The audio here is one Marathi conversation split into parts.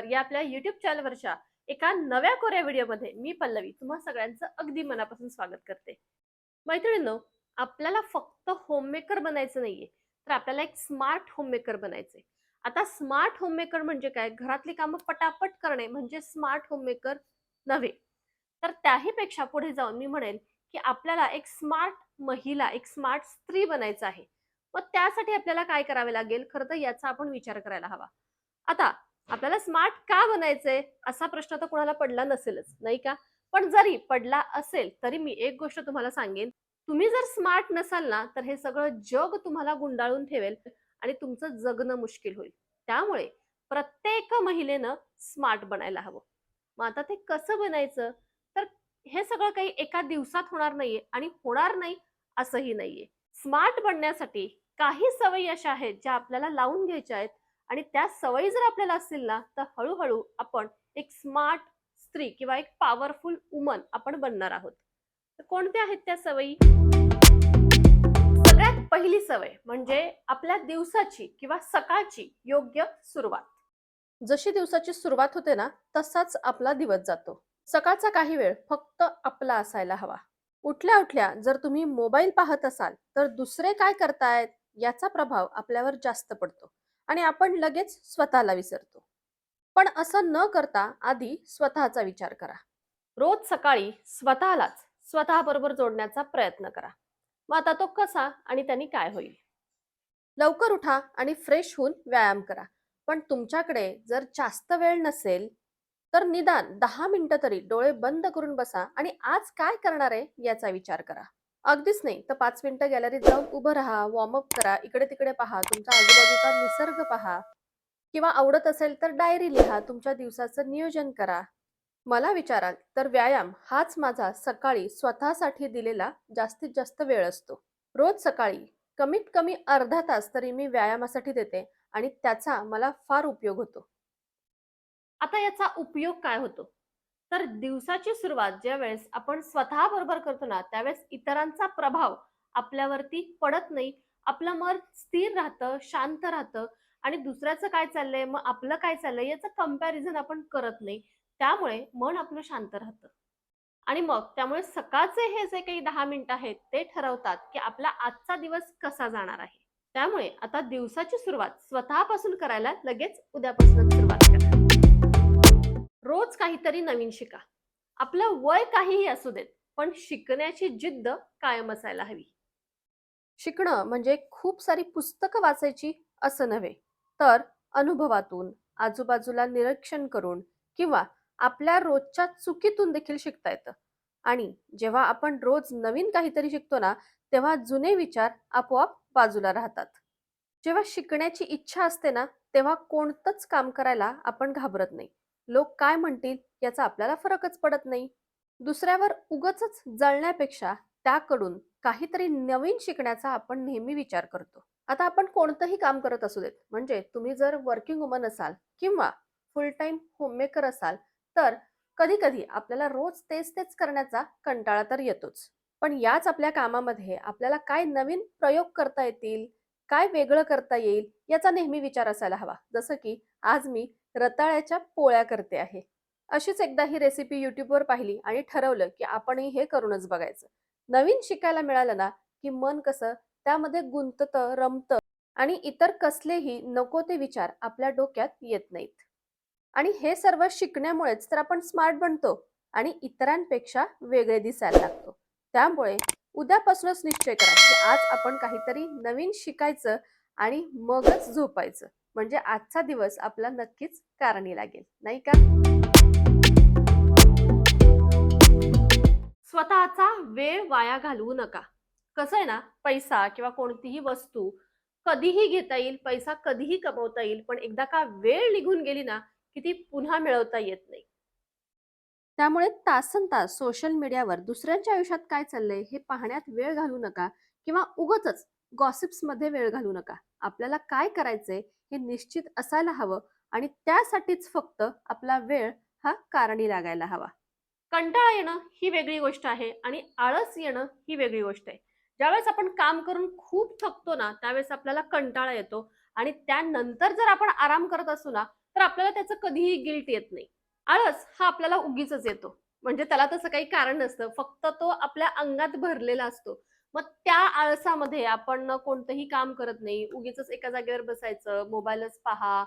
मैत्रिणींनो या आपल्या युट्यूब चॅनलवरच्या एका नव्या कोऱ्या व्हिडिओमध्ये मी पल्लवी तुम्हा सगळ्यांचं अगदी मनापासून स्वागत करते. मैत्रिणींनो आपल्याला फक्त होममेकर बनायचं नाहीये तर आपल्याला एक स्मार्ट होममेकर बनायचंय. आता स्मार्ट होममेकर म्हणजे काय? घरातली कामं पटापट करणे म्हणजे स्मार्ट होममेकर नव्हे. तर त्याही पेक्षा पुढे जाऊन मी म्हणेन की आपल्याला एक स्मार्ट महिला एक स्मार्ट स्त्री बनायचं आहे. मग त्यासाठी आपल्याला काय करावे लागेल? खरं तर याचा आपण विचार करायला हवा. आता आपल्याला स्मार्ट का बनायचंय असा प्रश्न तर कोणाला पडला नसेलच नाही का? पण जरी पडला असेल तरी मी एक गोष्ट तुम्हाला सांगेन. तुम्ही जर स्मार्ट नसाल ना तर हे सगळं जग तुम्हाला गुंडाळून ठेवेल आणि तुमचं जगणं मुश्किल होईल. त्यामुळे प्रत्येक महिलेनं स्मार्ट बनायला हवं. मग आता ते कसं बनायचं? तर हे सगळं काही एका दिवसात होणार नाहीये आणि होणार नाही असंही नाहीये. स्मार्ट बनण्यासाठी काही सवयी अशा आहेत ज्या आपल्याला लावून घ्यायच्या आहेत आणि त्या सवयी जर आपल्याला असतील ना तर हळूहळू आपण एक स्मार्ट स्त्री किंवा एक पॉवरफुल वुमन आपण बनणार आहोत. तर कोणत्या आहेत त्या सवयी? सगळ्यात पहिली सवय म्हणजे आपल्या दिवसाची किंवा सकाळची योग्य सुरुवात. जशी दिवसाची सुरुवात होते ना तसाच आपला दिवस जातो. सकाळचा काही वेळ फक्त आपला असायला हवा. उठल्या उठल्या जर तुम्ही मोबाईल पाहत असाल तर दुसरे काय करतायत याचा प्रभाव आपल्यावर जास्त पडतो. आणि आपण लगेच स्वतःला विसरतो. पण असं न करता आधी स्वतःचा विचार करा. रोज सकाळी स्वतःलाच स्वतःबरोबर जोडण्याचा प्रयत्न करा. मग आता तो कसा आणि त्यांनी काय होईल? लवकर उठा आणि फ्रेश होऊन व्यायाम करा. पण तुमच्याकडे जर जास्त वेळ नसेल तर निदान दहा मिनिटं तरी डोळे बंद करून बसा आणि आज काय करणार आहे याचा विचार करा. अगदीच नाही. तर पाच मिनिटं गॅलरीत जाऊन उभं राहा वॉर्मअप करा इकडे तिकडे पहा तुमच्या आजूबाजूचा निसर्ग पहा. किंवा आवडत असेल तर डायरी लिहा तुमच्या दिवसाचं नियोजन करा. मला विचाराल तर व्यायाम हाच माझा सकाळी स्वतःसाठी दिलेला जास्तीत जास्त वेळ असतो. रोज सकाळी कमीत कमी अर्धा तास तरी मी व्यायामासाठी देते आणि त्याचा मला फार उपयोग होतो. आता याचा उपयोग काय होतो? तर दिवसाची सुरुवात ज्या वेळेस आपण स्वतः बरोबर करतो ना त्यावेळेस इतरांचा प्रभाव आपल्यावरती पडत नाही. आपलं मन स्थिर राहतं शांत राहतं आणि दुसऱ्याचं काय चाललंय मग आपलं काय चाललंय याचं कंपॅरिझन आपण करत नाही. त्यामुळे मन आपलं शांत राहतं. आणि मग त्यामुळे सकाळचे हे जे काही दहा मिनिटं आहेत ते ठरवतात की आपला आजचा दिवस कसा जाणार आहे. त्यामुळे आता दिवसाची सुरुवात स्वतःपासून करायला लगेच उद्यापासून सुरुवात करा. रोज काहीतरी नवीन शिका. आपलं वय काहीही असू देत पण शिकण्याची जिद्द कायम असायला हवी. शिकणं म्हणजे खूप सारी पुस्तकं वाचायची असं नव्हे तर अनुभवातून आजूबाजूला निरीक्षण करून किंवा आपल्या रोजच्या चुकीतून देखील शिकता येतं. आणि जेव्हा आपण रोज नवीन काहीतरी शिकतो ना तेव्हा जुने विचार आपोआप बाजूला राहतात. जेव्हा शिकण्याची इच्छा असते ना तेव्हा कोणतंच काम करायला आपण घाबरत नाही. लोक काय म्हणतील याचा आपल्याला फरकच पडत नाही. दुसऱ्यावर उगच जळण्यापेक्षा त्याकडून काहीतरी नवीन शिकण्याचा आपण नेहमी विचार करतो. आता आपण कोणतंही काम करत असू देत म्हणजे तुम्ही जर वर्किंग वुमन असाल किंवा फुल टाइम होममेकर असाल तर कधी कधी आपल्याला रोज तेच तेच करण्याचा कंटाळा तर येतोच. पण याच आपल्या कामामध्ये आपल्याला काय नवीन प्रयोग करता येतील काय वेगळं करता येईल याचा नेहमी विचार असायला हवा. जसं की आज मी रताळ्याच्या पोळ्या करते आहे. अशीच एकदा ही रेसिपी युट्यूबवर पाहिली आणि ठरवलं की आपणही हे करूनच बघायचं. नवीन शिकायला मिळालं ना की मन कसं त्यामध्ये गुंततं रमतं आणि इतर कसलेही नको ते विचार आपल्या डोक्यात येत नाहीत. आणि हे सर्व शिकण्यामुळेच तर आपण स्मार्ट बनतो आणि इतरांपेक्षा वेगळे दिसायला लागतो. त्यामुळे उद्यापासूनच निश्चय करा की आज आपण काहीतरी नवीन शिकायचं आणि मगच झोपायचं. म्हणजे आजचा दिवस आपला नक्कीच कारणी लागेल. नाही का? स्वतःचा वेळ वाया घालवू नका. कसं आहे ना पैसा किंवा कोणतीही वस्तू कधीही घेता येईल पैसा कधीही कमवता येईल पण एकदा का वेळ निघून गेली ना की ती पुन्हा मिळवता येत नाही. त्यामुळे तासन तास सोशल मीडियावर दुसऱ्यांच्या आयुष्यात काय चाललंय हे पाहण्यात वेळ घालवू नका किंवा उगच गॉसिप्समध्ये वेळ घालवू नका. आपल्याला काय करायचंय हे निश्चित असायला हवं आणि त्यासाठीच फक्त आपला वेळ हा कारणी लागायला हवा. कंटाळा येणं ही वेगळी गोष्ट आहे आणि आळस येणं ही वेगळी गोष्ट आहे. ज्यावेळेस आपण काम करून खूप थकतो ना त्यावेळेस आपल्याला कंटाळा येतो आणि त्यानंतर जर आपण आराम करत असू ना तर आपल्याला त्याचं कधीही गिल्ट येत नाही. आळस हा आपल्याला उगीच येतो. म्हणजे त्याला तसं काही कारण नसतं. फक्त तो आपल्या अंगात भरलेला असतो. मग त्या आळसामध्ये आपण कोणतंही काम करत नाही. उगीच एका जागेवर बसायचं मोबाईलच पहा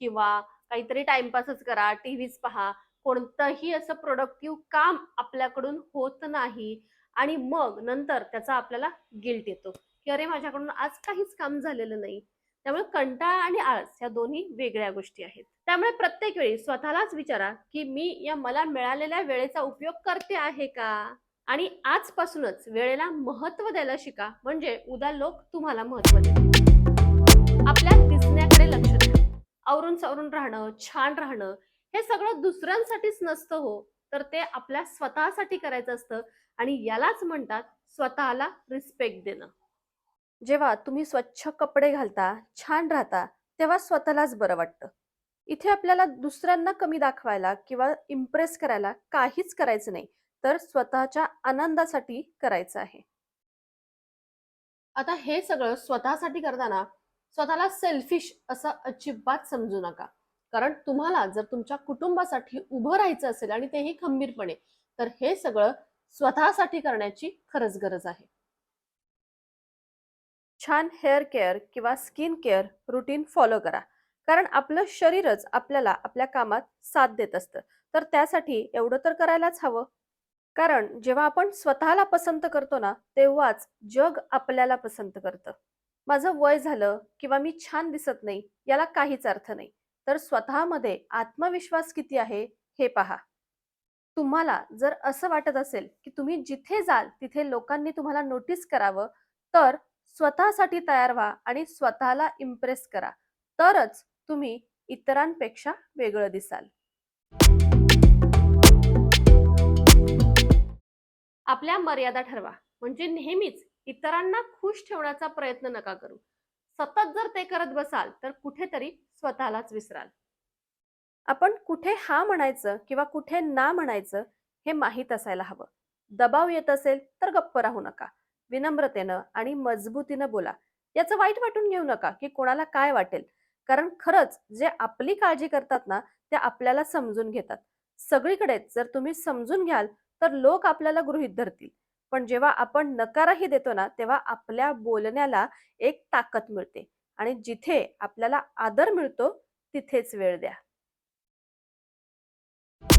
किंवा काहीतरी टाइमपासच करा टीव्हीच पहा. कोणतंही असं प्रोडक्टिव्ह काम आपल्याकडून होत नाही आणि मग नंतर त्याचा आपल्याला गिल्ट येतो. की अरे माझ्याकडून आज काहीच काम झालेलं नाही. त्यामुळे कंटाळा आणि आळस ह्या दोन्ही वेगळ्या गोष्टी आहेत. त्यामुळे प्रत्येक वेळी स्वतःलाच विचारा की मी या मला मिळालेल्या वेळेचा उपयोग करते आहे का? आणि आजपासूनच वेळेला महत्त्व द्यायला शिका. म्हणजे उद्या लोक तुम्हाला महत्त्व देतील. आपल्या दिसण्याकडे लक्ष द्या. आवरून सावरून राहणं छान राहणं हे सगळं दुसऱ्यांसाठीच नसतं हो. तर ते आपल्या स्वतःसाठी करायचं असतं आणि यालाच म्हणतात स्वतःला रिस्पेक्ट देणं. जेव्हा तुम्ही स्वच्छ कपडे घालता छान राहता तेव्हा स्वतःलाच बरं वाटतं. इथे आपल्याला दुसऱ्यांना कमी दाखवायला किंवा इम्प्रेस करायला काहीच करायचं नाही. तर स्वतःच्या आनंदासाठी करायचं आहे. आता हे सगळं स्वतःसाठी करताना स्वतःला सेल्फिश असं अजिबात समजू नका. कारण तुम्हाला जर तुमच्या कुटुंबासाठी उभं राहायचं असेल आणि तेही खंबीरपणे तर हे सगळं स्वतःसाठी करण्याची खरंच गरज आहे. छान हेअर केअर किंवा स्किन केअर रुटीन फॉलो करा. कारण आपलं शरीरच आपल्याला आपल्या कामात साथ देत असतं. तर त्यासाठी एवढं तर करायलाच हवं. कारण जेव्हा आपण स्वतःला पसंत करतो ना तेव्हाच जग आपल्याला पसंत करतं. माझं वय झालं किंवा मी छान दिसत नाही याला काहीच अर्थ नाही. तर स्वतःमध्ये आत्मविश्वास किती आहे हे पहा. तुम्हाला जर असं वाटत असेल की तुम्ही जिथे जाल तिथे लोकांनी तुम्हाला नोटीस करावं तर स्वतःसाठी तयार व्हा आणि स्वतःला इम्प्रेस करा. तरच तुम्ही इतरांपेक्षा वेगळं दिसाल. आपल्या मर्यादा ठरवा. म्हणजे नेहमीच इतरांना खुश ठेवण्याचा प्रयत्न नका करू. सतत जर ते करत बसाल तर कुठेतरी स्वतःलाच विसराल. आपण कुठे हा म्हणायचं किंवा कुठे ना म्हणायचं हे माहीत असायला हवं. दबाव येत असेल तर गप्प राहू नका. विनम्रतेनं आणि मजबूतीनं बोला. याचं वाईट वाटून घेऊ नका की कोणाला काय वाटेल. कारण खरंच जे आपली काळजी करतात ना ते आपल्याला समजून घेतात. सगळीकडेच जर तुम्ही समजून घ्याल तर लोक आपल्याला गृहीत धरतील. पण जेव्हा आपण नकारही देतो ना तेव्हा आपल्या बोलण्याला एक ताकद मिळते. आणि जिथे आपल्याला आदर मिळतो तिथेच वेळ द्या.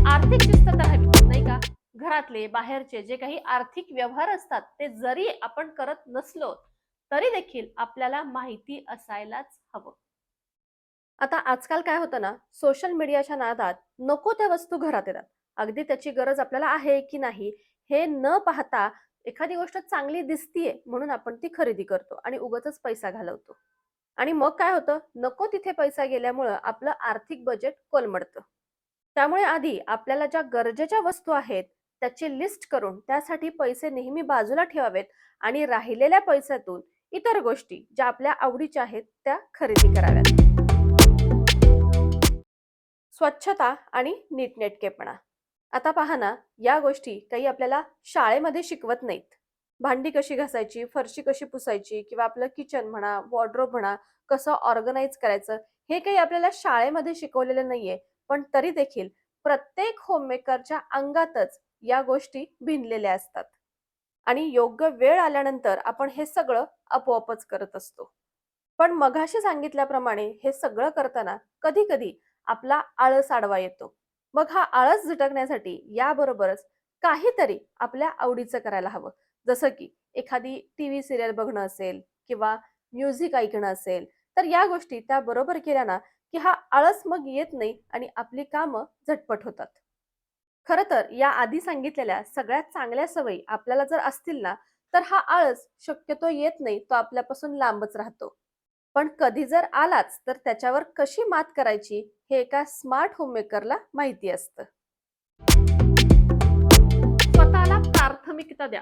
आर्थिक शिस्त तर हवी नाही का? घरातले बाहेरचे जे काही आर्थिक व्यवहार असतात ते जरी आपण करत नसलो तरी देखील आपल्याला माहिती असायलाच हवं. आता आजकाल काय होतं ना सोशल मीडियाच्या नादात नको त्या वस्तू घरात येतात. अगदी त्याची गरज आपल्याला आहे की नाही हे न पाहता एखादी गोष्ट चांगली दिसतीये म्हणून आपण ती खरेदी करतो आणि उगाचच पैसा घालवतो. आणि मग काय होतं नको तिथे पैसा गेल्यामुळं आपलं आर्थिक बजेट कोलमडतं. त्यामुळे आधी आपल्याला ज्या गरजेच्या वस्तू आहेत त्याची लिस्ट करून त्यासाठी पैसे नेहमी बाजूला ठेवावेत आणि राहिलेल्या पैशातून इतर गोष्टी ज्या आपल्या आवडीच्या आहेत त्या खरेदी कराव्यात. स्वच्छता आणि नीटनेटकेपणा. आता पहा ना या गोष्टी काही आपल्याला शाळेमध्ये शिकवत नाहीत. भांडी कशी घासायची फरशी कशी पुसायची किंवा आपलं किचन म्हणा वॉर्ड्रोब म्हणा कसं ऑर्गनाईज करायचं हे काही आपल्याला शाळेमध्ये शिकवलेलं नाहीये. पण तरी देखील प्रत्येक होममेकरच्या अंगातच या गोष्टी भिनलेल्या असतात. आणि योग्य वेळ आल्यानंतर आपण हे सगळं आपोआपच करत असतो. पण मघाशी सांगितल्याप्रमाणे हे सगळं करताना कधी कधी आपला आळस आडवा येतो. मग हा आळस झटकण्यासाठी याबरोबरच काहीतरी आपल्या आवडीचं करायला हवं. जसं की एखादी टीव्ही सिरियल बघणं असेल किंवा म्युझिक ऐकणं असेल तर या गोष्टी त्या बरोबर केल्या ना की हा आळस मग येत नाही आणि आपली कामं झटपट होतात. खरं तर या आधी सांगितलेल्या सगळ्यात चांगल्या सवयी आपल्याला जर असतील ना तर हा आळस शक्यतो येत नाही तो आपल्यापासून लांबच राहतो. पण कधी जर आलाच तर त्याच्यावर कशी मात करायची हे एका स्मार्ट होममेकरला माहिती असतं. स्वतःला प्राथमिकता द्या.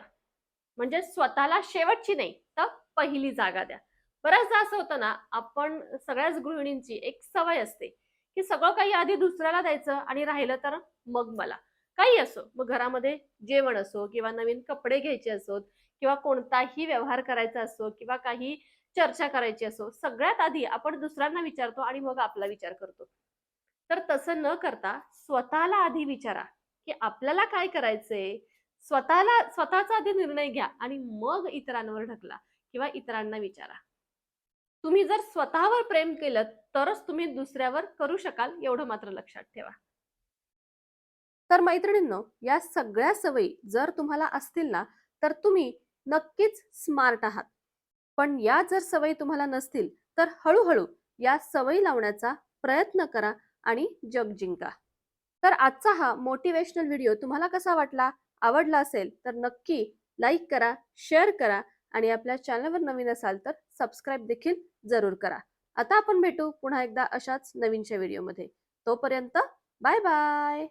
म्हणजे स्वतःला शेवटची नाही तर पहिली जागा द्या. बऱ्याचदा असं होतं ना आपण सगळ्याच गृहिणींची एक सवय असते की सगळं काही आधी दुसऱ्याला द्यायचं आणि राहिलं तर मग मला. काही असो मग घरामध्ये जेवण असो किंवा नवीन कपडे घ्यायचे असोत किंवा कोणताही व्यवहार करायचा असो किंवा काही चर्चा करायची असो सगळ्यात आधी आपण दुसऱ्यांना विचारतो आणि मग आपला विचार करतो. तर तसं न करता स्वतःला आधी विचारा की आपल्याला काय करायचंय? स्वतःला स्वतःचा आधी निर्णय घ्या आणि मग इतरांवर ढकला किंवा इतरांना विचारा. तुम्ही जर स्वतःवर प्रेम केलं तरच तुम्ही दुसऱ्यावर करू शकाल एवढं मात्र लक्षात ठेवा. तर मैत्रिणींनो या सगळ्या सवयी जर तुम्हाला असतील ना तर तुम्ही नक्कीच स्मार्ट आहात. पण या जर सवयी तुम्हाला नसतील तर हळूहळू या सवयी लावण्याचा प्रयत्न करा आणि जग जिंका. तर आजचा हा मोटिवेशनल व्हिडिओ तुम्हाला कसा वाटला आवडला असेल तर नक्की लाईक करा शेअर करा आणि आपल्या चॅनलवर नवीन असाल तर सबस्क्राईब देखील जरूर करा. आता आपण भेटू पुन्हा एकदा अशाच नवीनच्या व्हिडिओमध्ये तोपर्यंत बाय बाय